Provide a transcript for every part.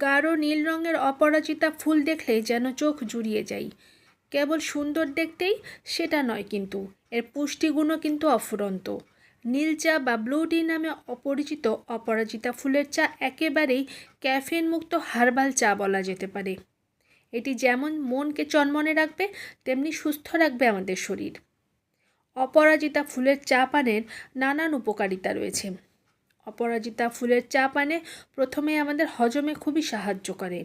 গাঢ় নীল রঙের অপরাজিতা ফুল দেখলেই যেন চোখ জুড়িয়ে যায়। কেবল সুন্দর দেখতেই সেটা নয় কিন্তু, এর পুষ্টিগুণও কিন্তু অফুরন্ত। নীল চা বা ব্লু টি নামে অপরিচিত অপরাজিতা ফুলের চা একেবারেই ক্যাফিন মুক্ত হার্বাল চা বলা যেতে পারে। এটি যেমন মনকে চনমনে রাখবে, তেমনি সুস্থ রাখবে আমাদের শরীর। অপরাজিতা ফুলের চা পানের নানান উপকারিতা রয়েছে। অপরাজিতা ফুলের চা পানে প্রথমে আমাদের হজমে খুবই সাহায্য করে।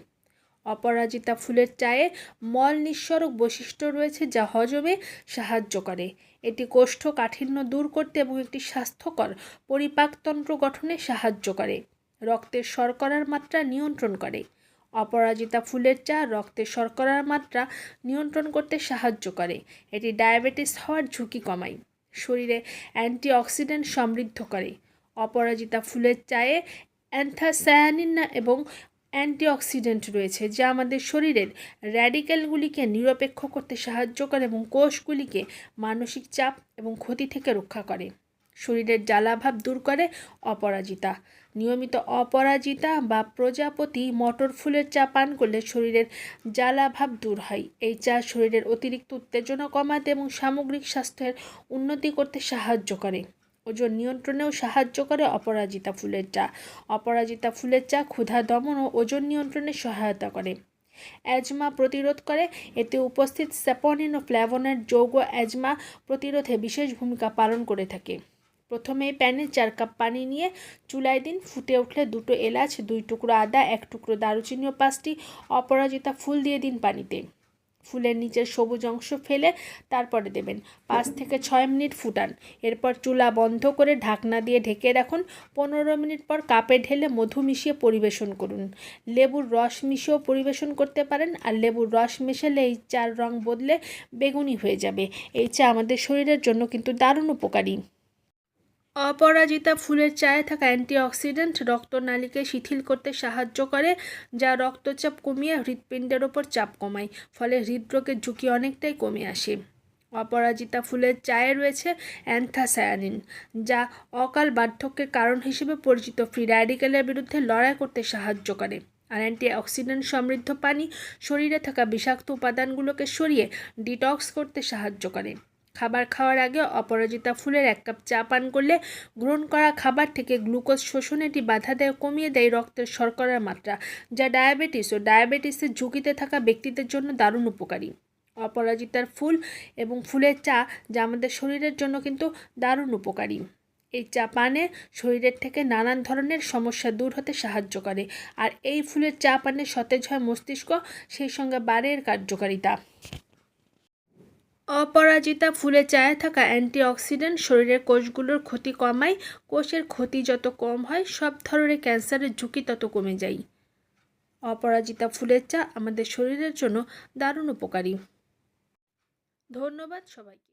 অপরাজিতা ফুলের চায়ে মল নিঃসরক বৈশিষ্ট্য রয়েছে যা হজমে সাহায্য করে। এটি কোষ্ঠকাঠিন্য দূর করতে এবং একটি স্বাস্থ্যকর পরিপাকতন্ত্র গঠনে সাহায্য করে। রক্তের শর্করার মাত্রা নিয়ন্ত্রণ করে। অপরাজিতা ফুলের চা রক্তের শর্করার মাত্রা নিয়ন্ত্রণ করতে সাহায্য করে। এটি ডায়াবেটিস হওয়ার ঝুঁকি কমায়। শরীরে অ্যান্টিঅক্সিডেন্ট সমৃদ্ধ করে। অপরাজিতা ফুলের চায়ে অ্যান্থাসায়ানিন এবং অ্যান্টিঅক্সিডেন্ট রয়েছে, যা আমাদের শরীরের র্যাডিক্যালগুলিকে নিরপেক্ষ করতে সাহায্য করে এবং কোষগুলিকে মানসিক চাপ এবং ক্ষতি থেকে রক্ষা করে। শরীরের জ্বালাভাব দূর করে অপরাজিতা। নিয়মিত অপরাজিতা বা প্রজাপতি মটর ফুলের চা পান করলে শরীরের জ্বালাভাব দূর হয়। এই চা শরীরের অতিরিক্ত উত্তেজনা কমাতে এবং সামগ্রিক স্বাস্থ্যের উন্নতি করতে সাহায্য করে। ওজন নিয়ন্ত্রণেও সাহায্য করে অপরাজিতা ফুলের চা অপরাজিতা ফুলের চা ক্ষুধা, দমন ও ওজন নিয়ন্ত্রণে সহায়তা করে। অ্যাজমা প্রতিরোধ করে। এতে উপস্থিত স্যাপনিন ও ফ্ল্যাভনের যৌগ অ্যাজমা প্রতিরোধে বিশেষ ভূমিকা পালন করে থাকে। প্রথমে প্যানে চার কাপ পানি নিয়ে চুলায় দিন ফুটে উঠলে দুটো এলাচ, দুই টুকরো আদা, এক টুকরো দারুচিনি ও পাঁচটি অপরাজিতা ফুল দিয়ে দিন পানিতে। ফুলের নিচের সবুজ অংশ ফেলে তারপরে দেবেন। পাঁচ থেকে ছয় মিনিট ফুটান। এরপর চুলা বন্ধ করে ঢাকনা দিয়ে ঢেকে রাখুন। পনেরো মিনিট পর কাপে ঢেলে মধু মিশিয়ে পরিবেশন করুন। লেবুর রস মিশিয়েও পরিবেশন করতে পারেন আর লেবুর রস মেশালে এই চার রং বদলে বেগুনি হয়ে যাবে। এই চা আমাদের শরীরের জন্য কিন্তু দারুণ উপকারী। অপরাজিতা ফুলের চায়ে থাকা অ্যান্টিঅক্সিডেন্ট রক্তনালীকে শিথিল করতে সাহায্য করে, যা রক্তচাপ কমিয়ে হৃৎপিণ্ডের ওপর চাপ কমায়, ফলে হৃদরোগের ঝুঁকি অনেকটাই কমে আসে। অপরাজিতা ফুলের চায়ে রয়েছে অ্যান্থাসায়ানিন, যা অকাল বার্ধক্যের কারণ হিসেবে পরিচিত, ফ্রি র্যাডিক্যালের বিরুদ্ধে লড়াই করতে সাহায্য করে। আর অ্যান্টিঅক্সিডেন্ট সমৃদ্ধ পানি, শরীরে থাকা বিষাক্ত উপাদানগুলোকে সরিয়ে ডিটক্স করতে সাহায্য করে। খাবার খাওয়ার আগে অপরাজিতা ফুলের এক কাপ চা পান করলে গ্রহণ করা খাবার থেকে গ্লুকোজ শোষণ এটি বাধা দেয়, কমিয়ে দেয় রক্তের শর্করার মাত্রা, যা ডায়াবেটিস ও ডায়াবেটিসের ঝুঁকিতে থাকা ব্যক্তিদের জন্য দারুণ উপকারী। অপরাজিতার ফুল এবং ফুলের চা যা আমাদের শরীরের জন্য কিন্তু দারুণ উপকারী। এই চা পানে শরীরের থেকে নানান ধরনের সমস্যা দূর হতে সাহায্য করে আর এই ফুলের চা পানে সতেজ হয় মস্তিষ্ক, সেই সঙ্গে বাড়ের কার্যকারিতা। অপরাজিতা ফুলে চায়ে থাকা অ্যান্টিঅক্সিডেন্ট শরীরের কোষগুলোর ক্ষতি কমায়। কোষের ক্ষতি যত কম হয়, সব ধরনের ক্যান্সারের ঝুঁকি তত কমে যায়। অপরাজিতা ফুলের চা আমাদের শরীরের জন্য দারুণ উপকারী। ধন্যবাদ সবাইকে।